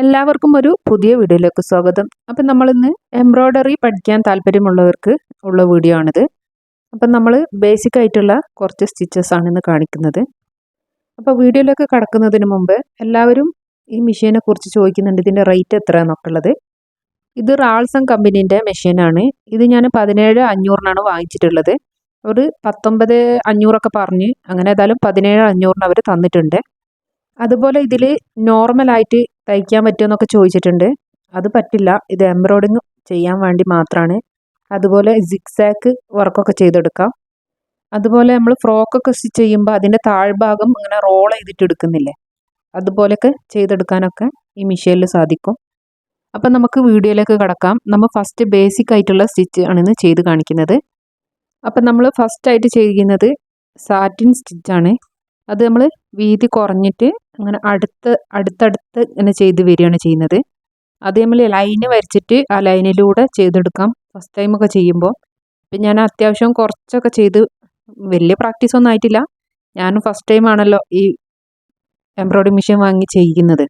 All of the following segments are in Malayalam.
എല്ലാവർക്കും ഒരു പുതിയ വീഡിയോയിലേക്ക് സ്വാഗതം. അപ്പം നമ്മളിന്ന് എംബ്രോയ്ഡറി പഠിക്കാൻ താല്പര്യമുള്ളവർക്ക് ഉള്ള വീഡിയോ ആണിത്. അപ്പം നമ്മൾ ബേസിക് ആയിട്ടുള്ള കുറച്ച് സ്റ്റിച്ചസ് ആണ് ഇന്ന് കാണിക്കുന്നത്. അപ്പോൾ വീഡിയോയിലേക്ക് കടക്കുന്നതിന് മുമ്പ് എല്ലാവരും ഈ മെഷീനെ കുറിച്ച് ചോദിക്കുന്നുണ്ട്. ഇതിന്റെ റേറ്റ് എത്രയാണെന്നൊക്കെയുള്ളത് ഇത് റാൾസം കമ്പനീന്റെ മെഷീനാണ് ഇത് ഞാൻ പതിനേഴ് അഞ്ഞൂറിനാണ് വാങ്ങിച്ചിട്ടുള്ളത്. ഒരു പത്തൊമ്പത് അഞ്ഞൂറൊക്കെ പറഞ്ഞ് അങ്ങനെ ഏതായാലും പതിനേഴ് അഞ്ഞൂറിന് അവർ തന്നിട്ടുണ്ട്. അതുപോലെ ഇതിൽ നോർമലായിട്ട് തയ്ക്കാൻ പറ്റുമെന്നൊക്കെ ചോദിച്ചിട്ടുണ്ട്. അത് പറ്റില്ല. ഇത് എംബ്രോയിഡിങ് ചെയ്യാൻ വേണ്ടി മാത്രമാണ് അതുപോലെ സിക്സാക്ക് വർക്കൊക്കെ ചെയ്തെടുക്കാം. അതുപോലെ നമ്മൾ ഫ്രോക്കൊക്കെ സ്റ്റിച്ച് ചെയ്യുമ്പോൾ അതിന്റെ താഴ്ഭാഗം ഇങ്ങനെ റോൾ ചെയ്തിട്ട് എടുക്കുന്നില്ലേ? അതുപോലെയൊക്കെ ചെയ്തെടുക്കാനൊക്കെ ഈ മിഷീനിൽ സാധിക്കും. അപ്പം നമുക്ക് വീഡിയോയിലേക്ക് കടക്കാം. നമ്മൾ ഫസ്റ്റ് ബേസിക് ആയിട്ടുള്ള സ്റ്റിച്ച് ആണ് ഇന്ന് ചെയ്ത് കാണിക്കുന്നത്. അപ്പം നമ്മൾ ഫസ്റ്റ് ആയിട്ട് ചെയ്യുന്നത് സാറ്റിൻ സ്റ്റിച്ചാണ് അത് നമ്മൾ വീതി കുറഞ്ഞിട്ട് അങ്ങനെ അടുത്ത് അടുത്തടുത്ത് ഇങ്ങനെ ചെയ്ത് വരികയാണ് ചെയ്യുന്നത്. അത് നമ്മൾ ലൈന് വരച്ചിട്ട് ആ ലൈനിലൂടെ ചെയ്തെടുക്കാം. ഫസ്റ്റ് ടൈമൊക്കെ ചെയ്യുമ്പോൾ. ഇപ്പം ഞാൻ അത്യാവശ്യം കുറച്ചൊക്കെ ചെയ്ത് വലിയ പ്രാക്ടീസ് ഒന്നും ആയിട്ടില്ല. ഞാൻ ഫസ്റ്റ് ടൈം ആണല്ലോ ഈ എംബ്രോയ്ഡറി മെഷീൻ വാങ്ങി ചെയ്യുന്നത്.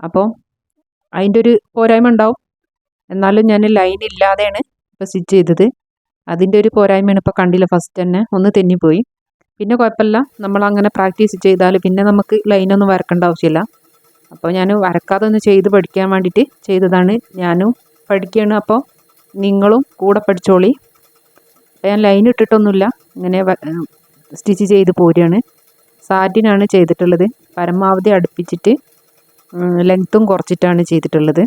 അപ്പോൾ അതിന്റെ ഒരു പോരായ്മ ഉണ്ടാവും. എന്നാലും ഞാൻ ലൈൻ ഇല്ലാതെയാണ് ഇപ്പോൾ സ്റ്റിച്ച് ചെയ്തത്. അതിന്റെ ഒരു പോരായ്മയാണ് ഇപ്പോൾ കണ്ടില്ല ഫസ്റ്റ് തന്നെ ഒന്ന് തെന്നിപ്പോയി. പിന്നെ കുഴപ്പമില്ല. നമ്മൾ അങ്ങനെ പ്രാക്ടീസ് ചെയ്താൽ പിന്നെ നമുക്ക് ലൈനൊന്നും വരക്കേണ്ട ആവശ്യമില്ല. അപ്പോൾ ഞാൻ വരക്കാതെ ഒന്ന് ചെയ്ത് പഠിക്കാൻ വേണ്ടിയിട്ട് ചെയ്തതാണ് ഞാനും പഠിക്കുകയാണ് അപ്പോൾ നിങ്ങളും കൂടെ പഠിച്ചോളി. ഞാൻ ലൈൻ ഇട്ടിട്ടൊന്നുമില്ല. ഇങ്ങനെ സ്റ്റിച്ച് ചെയ്ത് പോരുകയാണ്. സാറ്റിനാണ് ചെയ്തിട്ടുള്ളത്. പരമാവധി അടുപ്പിച്ചിട്ട് ലെങ്ത്തും കുറച്ചിട്ടാണ് ചെയ്തിട്ടുള്ളത്.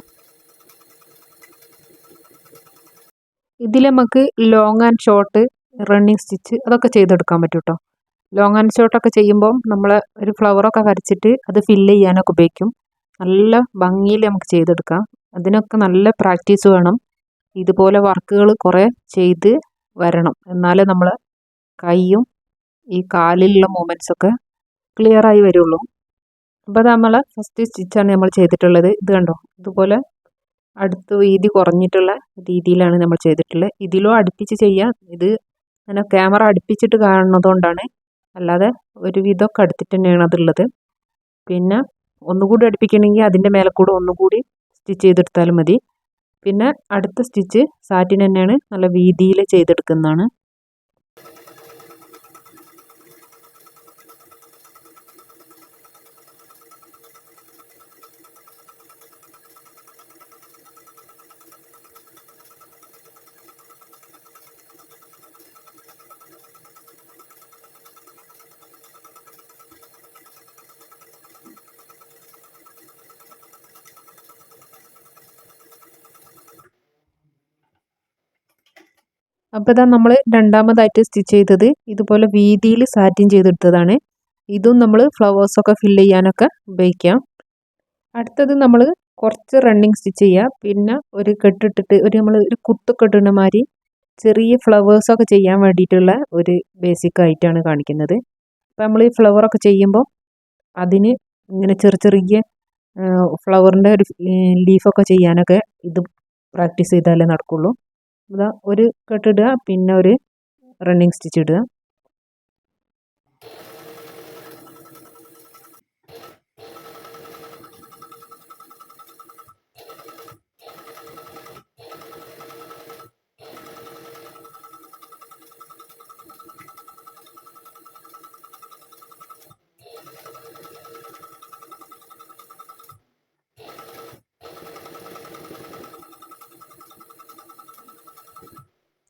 ഇതിൽ നമുക്ക് long and short running stitch അതൊക്കെ ചെയ്തെടുക്കാൻ പറ്റും കേട്ടോ ലോങ് ആൻഡ് ഷോർട്ടൊക്കെ ചെയ്യുമ്പോൾ നമ്മൾ ഒരു ഫ്ലവറൊക്കെ വരച്ചിട്ട് അത് ഫില്ല് ചെയ്യാനൊക്കെ ഉപയോഗിക്കും. നല്ല ഭംഗിയിൽ നമുക്ക് ചെയ്തെടുക്കാം. അതിനൊക്കെ നല്ല പ്രാക്ടീസ് വേണം. ഇതുപോലെ വർക്കുകൾ കുറേ ചെയ്ത് വരണം. എന്നാലേ നമ്മൾ കൈയും ഈ കാലിലുള്ള മൂമെന്റ്സൊക്കെ ക്ലിയർ ആയി വരുള്ളൂ. അപ്പോൾ നമ്മൾ ഫസ്റ്റ് സ്റ്റിച്ചാണ് നമ്മൾ ചെയ്തിട്ടുള്ളത്. ഇത് കണ്ടോ? ഇതുപോലെ അടുത്ത് വീതി കുറഞ്ഞിട്ടുള്ള രീതിയിലാണ് നമ്മൾ ചെയ്തിട്ടുള്ളത്. ഇതിലും അടുപ്പിച്ച് ചെയ്യാം. ഇത് അങ്ങനെ ക്യാമറ അടുപ്പിച്ചിട്ട് കാണുന്നതുകൊണ്ടാണ് അല്ലാതെ ഒരു വിധമൊക്കെ അടുത്തിട്ട് തന്നെയാണ് അതുള്ളത്. പിന്നെ ഒന്നുകൂടി അടുപ്പിക്കണമെങ്കിൽ അതിന്റെ മേലെ കൂടെ ഒന്നുകൂടി സ്റ്റിച്ച് ചെയ്തെടുത്താലും മതി. പിന്നെ അടുത്ത സ്റ്റിച്ച് സാറ്റിൻ തന്നെയാണ് നല്ല വീതിയിൽ ചെയ്തെടുക്കുന്നതാണ്. അപ്പോൾ ഇതാ നമ്മൾ രണ്ടാമതായിട്ട് സ്റ്റിച്ച് ചെയ്തത് ഇതുപോലെ വീതിയിൽ സാറ്റിൻ ചെയ്തെടുത്തതാണ്. ഇതും നമ്മൾ ഫ്ലവേഴ്സൊക്കെ ഫില്ല് ചെയ്യാനൊക്കെ ഉപയോഗിക്കാം. അടുത്തത് നമ്മൾ കുറച്ച് റണ്ണിങ് സ്റ്റിച്ച് ചെയ്യുക പിന്നെ ഒരു കെട്ടിട്ടിട്ട് ഒരു നമ്മൾ ഒരു കുത്തൊക്കെ ഇടുന്ന മാതിരി ചെറിയ ഫ്ലവേഴ്സൊക്കെ ചെയ്യാൻ വേണ്ടിയിട്ടുള്ള ഒരു ബേസിക് ആയിട്ടാണ് കാണിക്കുന്നത്. അപ്പോൾ നമ്മൾ ഈ ഫ്ലവറൊക്കെ ചെയ്യുമ്പോൾ അതിന് ഇങ്ങനെ ചെറിയ ചെറിയ ഫ്ലവറിന്റെ ഒരു ലീഫൊക്കെ ചെയ്യാനൊക്കെ ഇത് പ്രാക്ടീസ് ചെയ്താലേ നടക്കുള്ളൂ. ഒരു കെട്ടിടുക പിന്നെ ഒരു റണ്ണിങ് സ്റ്റിച്ച് ഇടുക.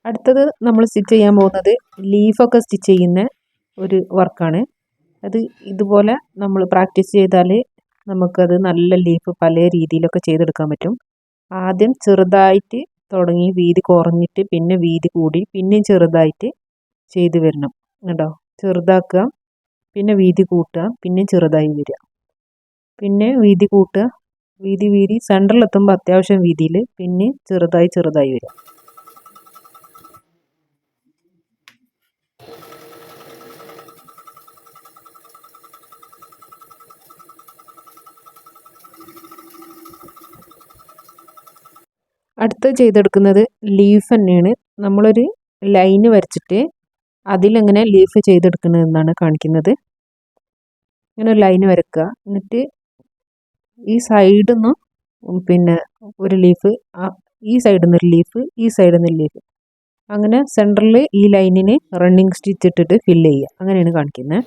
അടുത്തത് നമ്മൾ സ്റ്റിച്ച് ചെയ്യാൻ പോകുന്നത് ലീഫൊക്കെ സ്റ്റിച്ച് ചെയ്യുന്ന ഒരു വർക്കാണ്. അത് ഇതുപോലെ നമ്മൾ പ്രാക്ടീസ് ചെയ്താൽ നമുക്കത് നല്ല ലീഫ് പല രീതിയിലൊക്കെ ചെയ്തെടുക്കാൻ പറ്റും. ആദ്യം ചെറുതായിട്ട് തുടങ്ങി വീതി കുറഞ്ഞിട്ട് പിന്നെ വീതി കൂടി പിന്നെയും ചെറുതായിട്ട് ചെയ്ത് വരണം കേട്ടോ. ചെറുതാക്കുക പിന്നെ വീതി കൂട്ടുക പിന്നെ ചെറുതായി വരിക. പിന്നെ വീതി കൂട്ടുക വീതി വീതി സെന്ററിലെത്തുമ്പോൾ അത്യാവശ്യം വീതിയിൽ പിന്നെ ചെറുതായി ചെറുതായി വരിക. അടുത്ത് ചെയ്തെടുക്കുന്നത് ലീഫ് തന്നെയാണ്. നമ്മളൊരു ലൈന് വരച്ചിട്ട് അതിലെങ്ങനെ ലീഫ് ചെയ്തെടുക്കുന്നതെന്നാണ് കാണിക്കുന്നത്. ഇങ്ങനെ ഒരു ലൈന് വരക്കുക. എന്നിട്ട് ഈ സൈഡിൽ നിന്നും പിന്നെ ഒരു ലീഫ് ഈ സൈഡിൽ നിന്നൊരു ലീഫ് ഈ സൈഡിൽ നിന്ന് ലീഫ് അങ്ങനെ സെന്ററിൽ ഈ ലൈനിന് റണ്ണിങ് സ്റ്റിച്ച് ഇട്ടിട്ട് ഫില്ല് ചെയ്യുക. അങ്ങനെയാണ് കാണിക്കുന്നത്.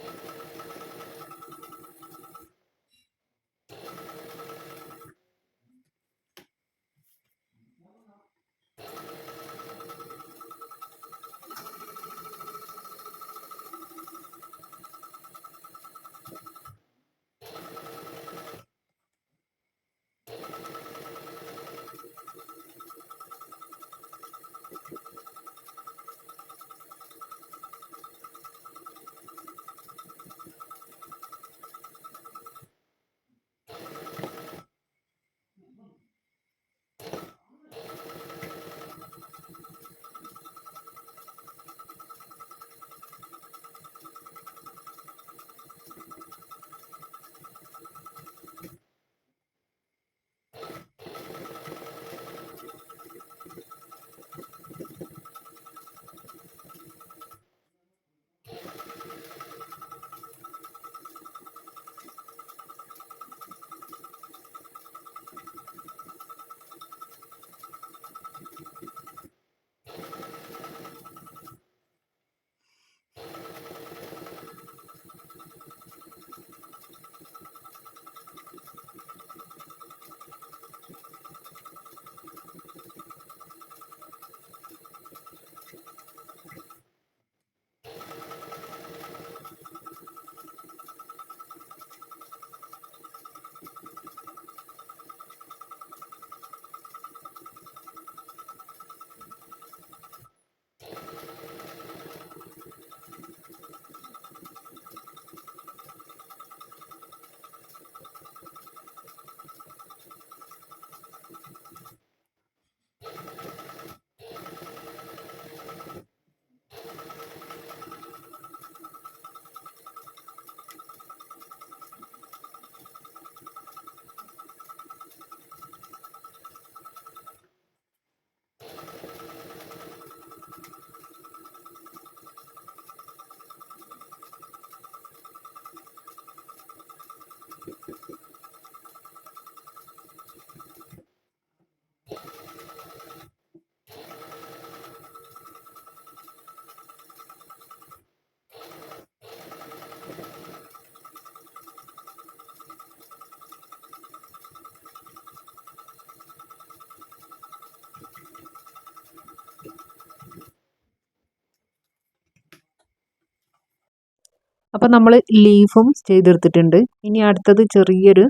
അപ്പോൾ നമ്മൾ ലീഫും ചെയ്തെടുത്തിട്ടുണ്ട്. ഇനി അടുത്തത് ചെറിയൊരു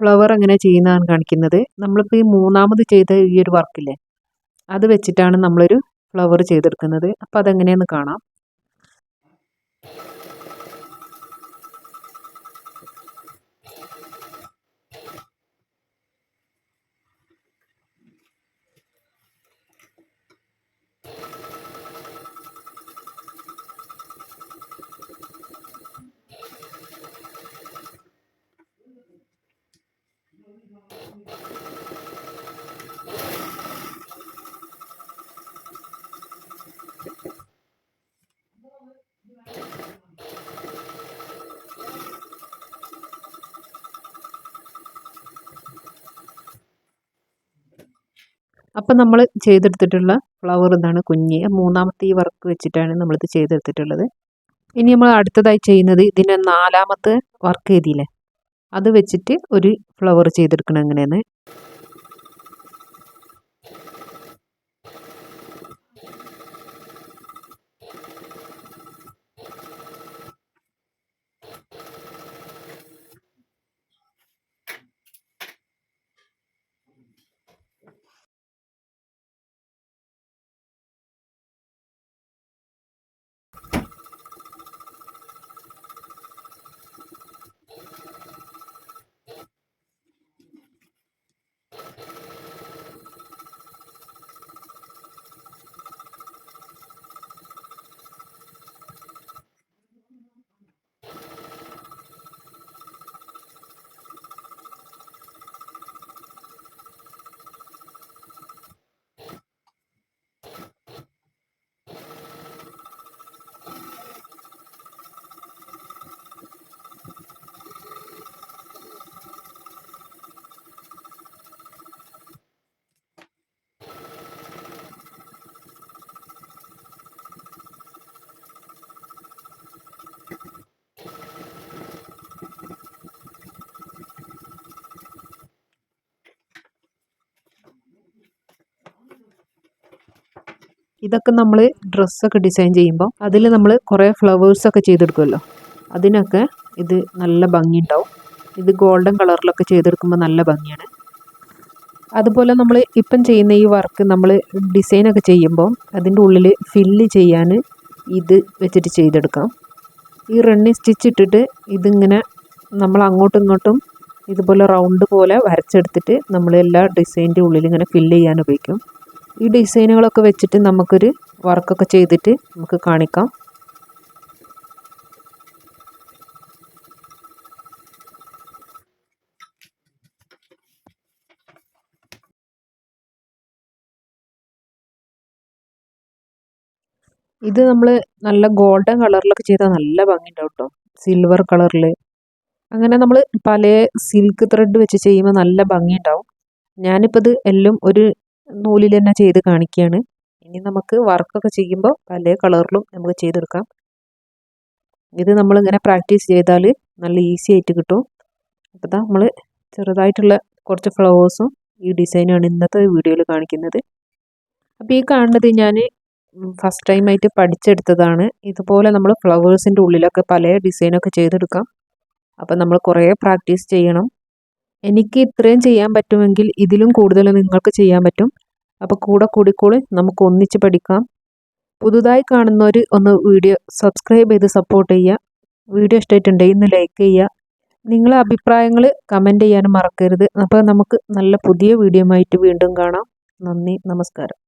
ഫ്ലവർ എങ്ങനെ ചെയ്യുന്നതാണ് കാണിക്കുന്നത്. നമ്മളിപ്പോൾ ഈ മൂന്നാമത് ചെയ്ത ഈ ഒരു വർക്കില്ലേ അത് വെച്ചിട്ടാണ് നമ്മളൊരു ഫ്ലവർ ചെയ്തെടുക്കുന്നത്. അപ്പോൾ അതെങ്ങനെയെന്ന് കാണാം. അപ്പം നമ്മൾ ചെയ്തെടുത്തിട്ടുള്ള ഫ്ലവർ ഇതാണ് കുഞ്ഞ്. മൂന്നാമത്തെ ഈ വർക്ക് വെച്ചിട്ടാണ് നമ്മളിത് ചെയ്തെടുത്തിട്ടുള്ളത്. ഇനി നമ്മൾ അടുത്തതായി ചെയ്യുന്നത് ഇതിന്റെ നാലാമത്തെ വർക്ക് ചെയ്തില്ലേ അത് വെച്ചിട്ട് ഒരു ഫ്ലവർ ചെയ്തെടുക്കണം എങ്ങനെയെന്ന്? ഇതൊക്കെ നമ്മൾ ഡ്രസ്സൊക്കെ ഡിസൈൻ ചെയ്യുമ്പോൾ അതിൽ നമ്മൾ കുറേ ഫ്ലവേഴ്സൊക്കെ ചെയ്തെടുക്കുമല്ലോ അതിനൊക്കെ ഇത് നല്ല ഭംഗിയുണ്ടാവും. ഇത് ഗോൾഡൻ കളറിലൊക്കെ ചെയ്തെടുക്കുമ്പോൾ നല്ല ഭംഗിയാണ്. അതുപോലെ നമ്മൾ ഇപ്പം ചെയ്യുന്ന ഈ വർക്ക് നമ്മൾ ഡിസൈനൊക്കെ ചെയ്യുമ്പോൾ അതിന്റെ ഉള്ളിൽ ഫില്ല് ചെയ്യാൻ ഇത് വെച്ചിട്ട് ചെയ്തെടുക്കാം. ഈ റണ്ണിങ് സ്റ്റിച്ച് ഇട്ടിട്ട് ഇതിങ്ങനെ നമ്മൾ അങ്ങോട്ടും ഇങ്ങോട്ടും ഇതുപോലെ റൗണ്ട് പോലെ വരച്ചെടുത്തിട്ട് നമ്മൾ എല്ലാ ഡിസൈന്റെ ഉള്ളിൽ ഇങ്ങനെ ഫില്ല് ചെയ്യാൻ ഉപയോഗിക്കും. ഈ ഡിസൈനുകളൊക്കെ വെച്ചിട്ട് നമുക്കൊരു വർക്കൊക്കെ ചെയ്തിട്ട് നമുക്ക് കാണിക്കാം. ഇത് നമ്മൾ നല്ല ഗോൾഡൻ കളറിലൊക്കെ ചെയ്താൽ നല്ല ഭംഗിയുണ്ടാവും കേട്ടോ. സിൽവർ കളറിൽ അങ്ങനെ നമ്മൾ പല സിൽക്ക് ത്രെഡ് വെച്ച് ചെയ്യുമ്പോൾ നല്ല ഭംഗിയുണ്ടാവും. ഞാനിപ്പോൾ ഇത് എല്ലാം ഒരു നൂലിൽ തന്നെ ചെയ്ത് കാണിക്കുകയാണ് ഇനി നമുക്ക് വർക്കൊക്കെ ചെയ്യുമ്പോൾ പല കളറിലും നമുക്ക് ചെയ്തെടുക്കാം. ഇത് നമ്മളിങ്ങനെ പ്രാക്ടീസ് ചെയ്താൽ നല്ല ഈസി ആയിട്ട് കിട്ടും. അപ്പോൾ നമ്മൾ ചെറുതായിട്ടുള്ള കുറച്ച് ഫ്ലവേഴ്സും ഈ ഡിസൈനാണ് ഇന്നത്തെ വീഡിയോയിൽ കാണിക്കുന്നത്. അപ്പോൾ ഈ കാണുന്നത് ഞാൻ ഫസ്റ്റ് ടൈമായിട്ട് പഠിച്ചെടുത്തതാണ്. ഇതുപോലെ നമ്മൾ ഫ്ലവേഴ്സിന്റെ ഉള്ളിലൊക്കെ പല ഡിസൈനൊക്കെ ചെയ്തെടുക്കാം. അപ്പോൾ നമ്മൾ കുറേ പ്രാക്ടീസ് ചെയ്യണം. എനിക്ക് ഇത്രയും ചെയ്യാൻ പറ്റുമെങ്കിൽ ഇതിലും കൂടുതൽ നിങ്ങൾക്ക് ചെയ്യാൻ പറ്റും. അപ്പോൾ കൂടെ കൂടിക്കോളി നമുക്ക് ഒന്നിച്ച് പഠിക്കാം. പുതുതായി കാണുന്നവർ ഒന്ന് വീഡിയോ സബ്സ്ക്രൈബ് ചെയ്ത് സപ്പോർട്ട് ചെയ്യുക. വീഡിയോ ഇഷ്ടമായിട്ടുണ്ടെങ്കിൽ ഇന്ന് ലൈക്ക് ചെയ്യുക. നിങ്ങളെ അഭിപ്രായങ്ങൾ കമന്റ് ചെയ്യാനും മറക്കരുത്. അപ്പോൾ നമുക്ക് നല്ല പുതിയ വീഡിയോ ആയിട്ട് വീണ്ടും കാണാം. നന്ദി നമസ്കാരം.